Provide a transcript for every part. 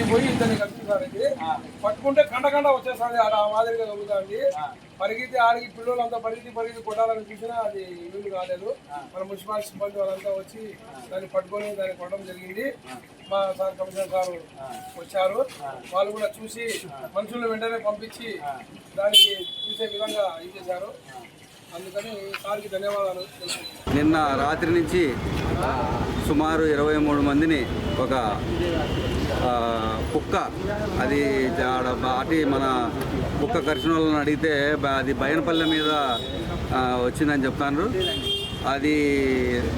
ఇది పోయి ఇద్దరిని ఇది పట్టుకుంటే కండ కండ వచ్చేస్తుంది. ఆడ ఆ మాదిరిగా దొరుకుతుంది పరిగెత్తి ఆడికి పిల్లలంతా పరిగెత్తి పరిగెత్తి కొట్టాలని చూసినా అది వీలు కాలేదు. మన మున్సిపల్ సిబ్బంది వాళ్ళంతా వచ్చి దాన్ని పట్టుకొని దాన్ని కొట్టడం జరిగింది. మా సార్ కమిషనర్ గారు వచ్చారు. వాళ్ళు కూడా చూసి మనుషులను వెంటనే పంపించి దానికి చూసే విధంగా ఇది చేశారు. అందుకని సార్కి ధన్యవాదాలు. నిన్న రాత్రి నుంచి సుమారు ఇరవై మూడు మందిని ఒక కుక్క. అది అటు మన కుక్క కరిచిన వాళ్ళని అడిగితే అది బయనపల్లె మీద వచ్చిందని చెప్తాను అది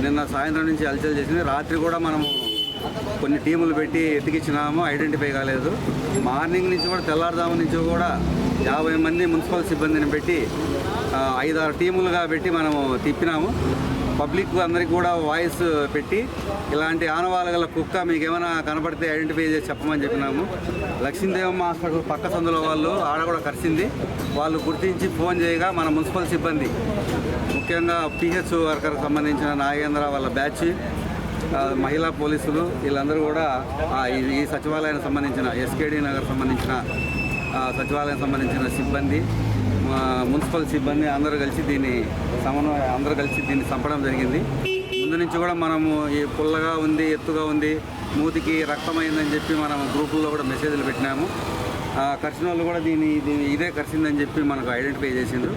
నిన్న సాయంత్రం నుంచి అలచల్ చేసింది. రాత్రి కూడా మనము కొన్ని టీములు పెట్టి ఎతికిచ్చినాము ఐడెంటిఫై కాలేదు. మార్నింగ్ నుంచి కూడా తెల్లారుదాము నుంచి కూడా యాభై మంది మున్సిపల్ సిబ్బందిని పెట్టి ఐదారు టీములుగా పెట్టి మనము తిప్పినాము. పబ్లిక్ అందరికి కూడా వాయిస్ పెట్టి ఇలాంటి ఆనవాళ్ళ గల కుక్క మీకు ఏమైనా కనపడితే ఐడెంటిఫై చేసి చెప్పమని చెప్పినాము. లక్ష్మీదేవమ్మ హాస్పిటల్ పక్క సందులో వాళ్ళు ఆడ కూడా కరిసింది. వాళ్ళు గుర్తించి ఫోన్ చేయగా మన మున్సిపల్ సిబ్బంది ముఖ్యంగా పిహెచ్ వర్కర్కి సంబంధించిన నాగేంద్ర వాళ్ళ బ్యాచ్ మహిళా పోలీసులు వీళ్ళందరూ కూడా ఈ- సచివాలయానికి సంబంధించిన ఎస్కేడి నగర్ సంబంధించిన సచివాలయం సంబంధించిన సిబ్బంది మున్సిపల్ సిబ్బంది అందరూ కలిసి దీన్ని సమన్వయ అందరూ కలిసి దీన్ని చంపడం జరిగింది. ముందు నుంచి కూడా మనము ఈ పుల్లగా ఉంది ఎత్తుగా ఉంది మూతికి రక్తమైందని చెప్పి మనం గ్రూపుల్లో కూడా మెసేజ్లు పెట్టినాము. ఆ, కరిచిన వాళ్ళు కూడా దీన్ని ఇదే కరిచిందని చెప్పి మనకు ఐడెంటిఫై చేసిండ్రు.